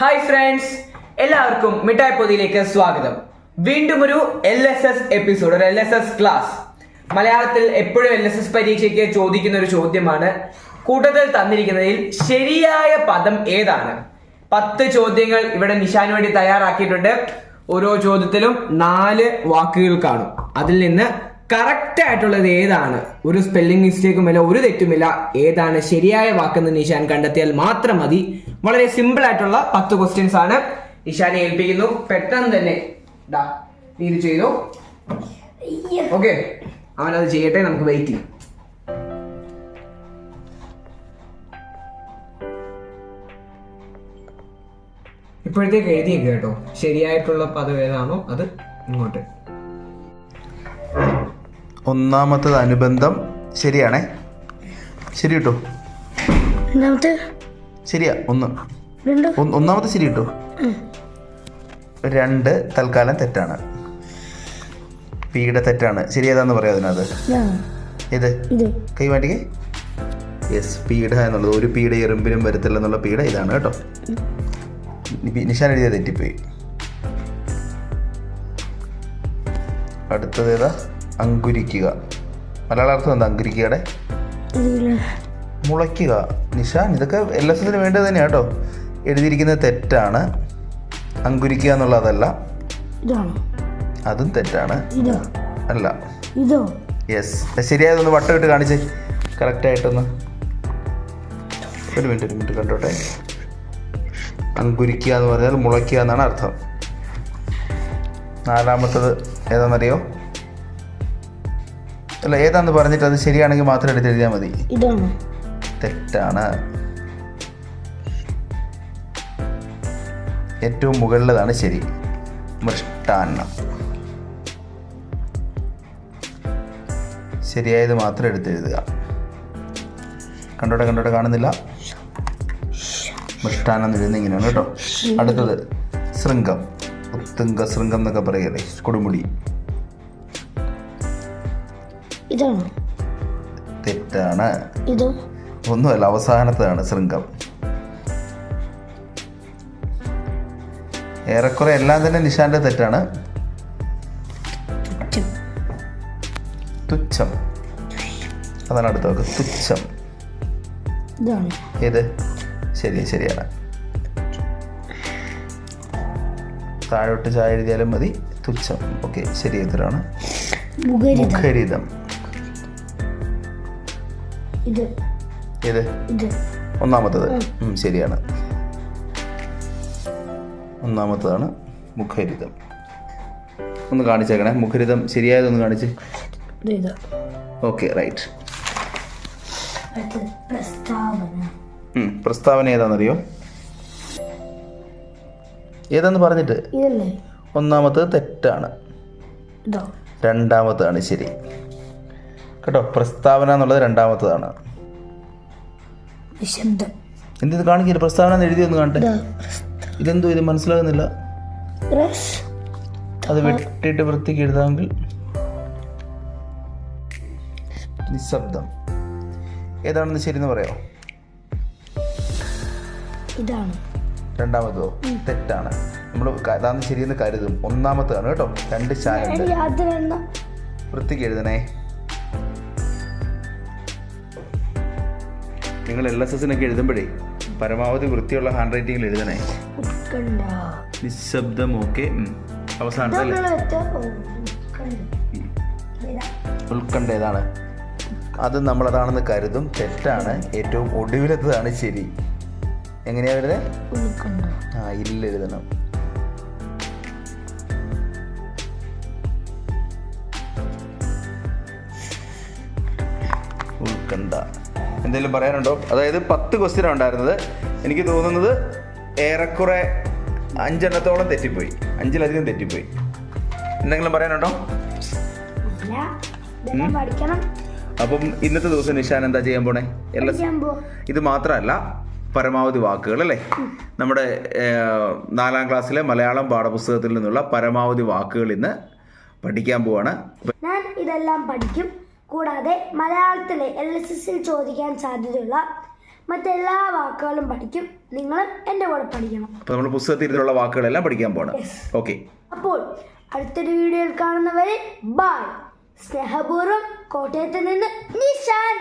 Hi friends എല്ലാവർക്കും മിഠായി പൊതിയിലേക്ക് സ്വാഗതം. വീണ്ടും ഒരു എൽ എസ് എസ് എപ്പിസോഡ് ഒരു എൽ എസ് എസ് ക്ലാസ് മലയാളത്തിൽ എപ്പോഴും എൽ എസ് എസ് പരീക്ഷയ്ക്ക് ചോദിക്കുന്ന ഒരു ചോദ്യമാണ്. കൂട്ടത്തിൽ തന്നിരിക്കുന്നതിൽ ശരിയായ പദം ഏതാണ്? പത്ത് ചോദ്യങ്ങൾ ഇവിടെ നിഷാന് വേണ്ടി തയ്യാറാക്കിയിട്ടുണ്ട്. ഓരോ ചോദ്യത്തിലും നാല് വാക്കുകൾ കാണും. അതിൽ നിന്ന് കറക്റ്റ് ആയിട്ടുള്ളത് ഏതാണ്? ഒരു സ്പെല്ലിംഗ് മിസ്റ്റേക്കുമില്ല ഒരു തെറ്റുമില്ല ഏതാണ് ശരിയായ വാക്കെന്ന് നിഷാൻ കണ്ടെത്തിയാൽ മാത്രം മതി. വളരെ സിമ്പിൾ ആയിട്ടുള്ള പത്ത് ക്വസ്റ്റ്യൻസ് ആണ് നിഷാനെ ഏൽപ്പിക്കുന്നു. പെട്ടെന്ന് തന്നെ നീ ഇത് ചെയ്തു? ഓക്കെ അവനത് ചെയ്യട്ടെ നമുക്ക് വെയിറ്റ് ചെയ്യാം. ഇപ്പോഴത്തേക്ക് എഴുതിയേക്ക് കേട്ടോ. ശരിയായിട്ടുള്ള പദം ഏതാണോ അത് ഇങ്ങോട്ട്. ഒന്നാമത്തത് അനുബന്ധം. ശരിയാണേ? ശരി കേട്ടോ? ശരിയാ ഒന്ന്. ഒന്നാമത്തെ ശരി കേട്ടോ? രണ്ട് തൽക്കാലം തെറ്റാണ്. പീഡ തെറ്റാണ്. ശരി ഏതാന്ന് പറയാം അതിനകത്ത്? ഇത്. കൈ മാറ്റിക്കേ. യെസ് പീഡ എന്നുള്ളത്. ഒരു പീഡ എറുമ്പിനും വരത്തില്ല എന്നുള്ള പീഡ ഇതാണ് കേട്ടോ. നിഷാൻ എഴുതിയ തെറ്റിപ്പോയി. അടുത്തത് ഏതാ? അങ്കുരിക്കുക. മലയാള അർത്ഥം എന്താ അങ്കുരിക്കയുടെ മുളയ്ക്കുക. നിഷാൻ ഇതൊക്കെ എൽ എസ് എസിന് വേണ്ടത് തന്നെയാണ് കേട്ടോ. എഴുതിയിരിക്കുന്നത് തെറ്റാണ്. അങ്കുരിക്കുക എന്നുള്ളതല്ല. അതും തെറ്റാണ്. അല്ല. ഇതോ? യെസ് ശരിയായതൊന്ന് വട്ടം ഇട്ട് കാണിച്ച് കറക്റ്റായിട്ടൊന്ന് ഒരു മിനിറ്റ് ഒരു മിനിറ്റ് കണ്ടോട്ടെ. അങ്കുരിക്കുക എന്ന് പറഞ്ഞാൽ മുളയ്ക്കുക എന്നാണ് അർത്ഥം. നാലാമത്തത് ഏതാണെന്നറിയോ? അല്ല ഏതാന്ന് പറഞ്ഞിട്ട് അത് ശരിയാണെങ്കിൽ മാത്രം എടുത്ത് എഴുതിയാൽ മതി. തെറ്റാണ്. ഏറ്റവും മുകളിലതാണ് ശരി. മൃഷ്ടാന്നം. ശരിയായത് മാത്രം എടുത്ത് എഴുതുക. കണ്ടോട്ടെ കണ്ടോട്ടെ കാണുന്നില്ല? മൃഷ്ടാനം എഴുതുന്ന ഇങ്ങനെയാണ് കേട്ടോ. അടുത്തത് ശൃംഗം. ഉത്തുംഗ ശൃംഗം എന്നൊക്കെ പറയല്ലേ കൊടുമുടി. ഇതാണ്. തെറ്റാണ്. ഇതോ. ഒന്നുമല്ല അവസാനത്തതാണ് ശൃംഗം. ഏറെക്കുറെ എല്ലാം തന്നെ നിശാന്റെ തെറ്റാണ്. തുച്ഛം. അതാണ് അടുത്ത വാക്ക്. തുച്ഛം. ഏത്? ശരി ശരിയാണ്. താഴോട്ട് ചായ എഴുതിയാലും മതി. തുച്ഛം. ഓക്കെ ശരി ഉത്തരമാണ് മുഖരിതം. ഇത്. ഏത്? ഒന്നാമത്തത്. ശരിയാണ്. ഒന്നാമത്തതാണ് മുഖരിതം. ഒന്ന് കാണിച്ചേക്കണേ. മുഖരിതം ശരിയായതൊന്ന് കാണിച്ച്. Okay right. പ്രസ്താവന. ഏതാണെന്നറിയോ? ഏതാന്ന് പറഞ്ഞിട്ട്? ഒന്നാമത്തത് തെറ്റാണ്. രണ്ടാമത്താണ് ശരി. കേട്ടോ പ്രസ്താവന എന്നുള്ളത് രണ്ടാമത്തതാണ്. നിശബ്ദം. എന്തിത് കാണിക്കില്ല പ്രസ്താവന എന്ന് എഴുതി ഒന്ന് കാണട്ടെ. ഇതെന്തോ ഇത് മനസ്സിലാകുന്നില്ല. അത് വെട്ടിയിട്ട് വൃത്തിക്ക് എഴുതാമെങ്കിൽ. നിശബ്ദം. ഏതാണെന്ന് ശരിയെന്ന് പറയാമോ? ഇതാണ്. രണ്ടാമതോ തെറ്റാണ്. നമ്മൾ അതാണ് ശരിയെന്ന് കരുതും. ഒന്നാമത്തതാണ് കേട്ടോ രണ്ട് ചാനൽ വൃത്തിക്ക് എഴുതണേ. നിങ്ങൾ എൽ എസ് എസിനൊക്കെ എഴുതുമ്പോഴേ പരമാവധി വൃത്തിയുള്ള ഹാൻഡ് റൈറ്റിംഗിൽ എഴുതണേ. നിശബ്ദം ഓക്കെ അവസാനത്തല്ലേ. ഉൾക്കണ്ട ഏതാണ്? അത് നമ്മളതാണെന്ന് കരുതും തെറ്റാണ് ഏറ്റവും ഒടുവിലത്തതാണ് ശരി. എങ്ങനെയാ വരുന്നത് ആ ഇല്ല എഴുതണം. ഉൾക്കണ്ട. എന്തെങ്കിലും പറയാനുണ്ടോ? അതായത് പത്ത് ക്വസ്റ്റ്യൻ ഉണ്ടായിരുന്നത്. എനിക്ക് തോന്നുന്നത് ഏറെക്കുറെ അഞ്ചെണ്ണത്തോളം തെറ്റിപ്പോയി. അഞ്ചിലധികം തെറ്റിപ്പോയി. എന്തെങ്കിലും പറയാനുണ്ടോ? അപ്പം ഇന്നത്തെ ദിവസം നിഷാൻ എന്താ ചെയ്യാൻ പോണേ? എല്ലാ ഇത് മാത്രമല്ല പരമാവധി വാക്കുകൾ അല്ലേ? നമ്മുടെ നാലാം ക്ലാസ്സിലെ മലയാളം പാഠപുസ്തകത്തിൽ നിന്നുള്ള പരമാവധി വാക്കുകൾ ഇന്ന് പഠിക്കാൻ പോവാണ്. ഞാൻ ഇതെല്ലാം പഠിക്കും. കൂടാതെ മലയാളത്തിലെ എൽ എസ് എസിൽ ചോദിക്കാൻ സാധ്യതയുള്ള മറ്റെല്ലാ വാക്കുകളും പഠിക്കും. നിങ്ങളും എന്റെ കൂടെ പഠിക്കണം. അപ്പോൾ നമ്മൾ പുസ്തകത്തിൽ വാക്കുകളെല്ലാം പഠിക്കാൻ പോകണം. ഓക്കെ അപ്പോൾ അടുത്തൊരു വീഡിയോയിൽ കാണുന്നവരെ ബൈ സ്നേഹപൂർവം കോട്ടയത്ത് നിന്ന് നിഷാൻ